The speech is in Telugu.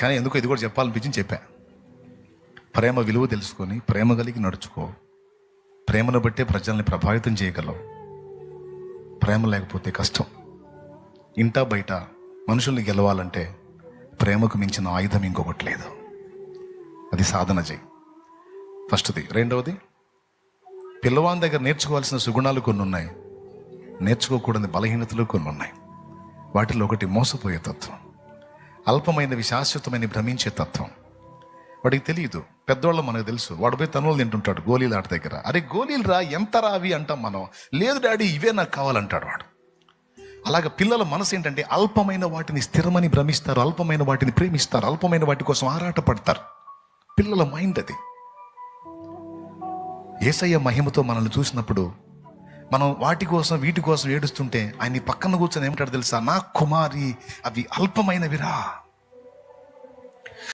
కానీ ఎందుకో ఇది కూడా చెప్పాలనిపించి చెప్పా. ప్రేమ విలువ తెలుసుకొని ప్రేమ కలిగి నడుచుకో. ప్రేమను బట్టే ప్రజల్ని ప్రభావితం చేయగలవు. ప్రేమ లేకపోతే కష్టం. ఇంట బయట మనుషుల్ని గెలవాలంటే ప్రేమకు మించిన ఆయుధం ఇంకొకటి లేదు. అది సాధన చేయి. ఫస్ట్ది. రెండవది పిల్లవాని దగ్గర నేర్చుకోవాల్సిన సుగుణాలు కొన్ని ఉన్నాయి. నేర్చుకోకూడని బలహీనతలు కొన్ని ఉన్నాయి. వాటిలో ఒకటి మోసపోయే తత్వం. అల్పమైనవి శాశ్వతమైన భ్రమించే తత్వం. వాడికి తెలియదు పెద్దవాళ్ళు మనకు తెలుసు. వాడు పోయి తనులు తింటుంటాడు గోళీలు ఆట దగ్గర. అరే గోళీలు రా ఎంత రా అవి అంటాం మనం? లేదు డాడీ ఇవే నాకు కావాలంటాడు వాడు. అలాగ పిల్లల మనసు ఏంటంటే అల్పమైన వాటిని స్థిరమని భ్రమిస్తారు అల్పమైన వాటిని ప్రేమిస్తారు అల్పమైన వాటి కోసం ఆరాటపడతారు. పిల్లల మైండ్ అది. ఏసయ్య మహిమతో మనల్ని చూసినప్పుడు మనం వాటి కోసం వీటి కోసం ఏడుస్తుంటే ఆయన పక్కన కూర్చొని ఏమంటాడు తెలుసా? నా కుమారి అవి అల్పమైనవిరా.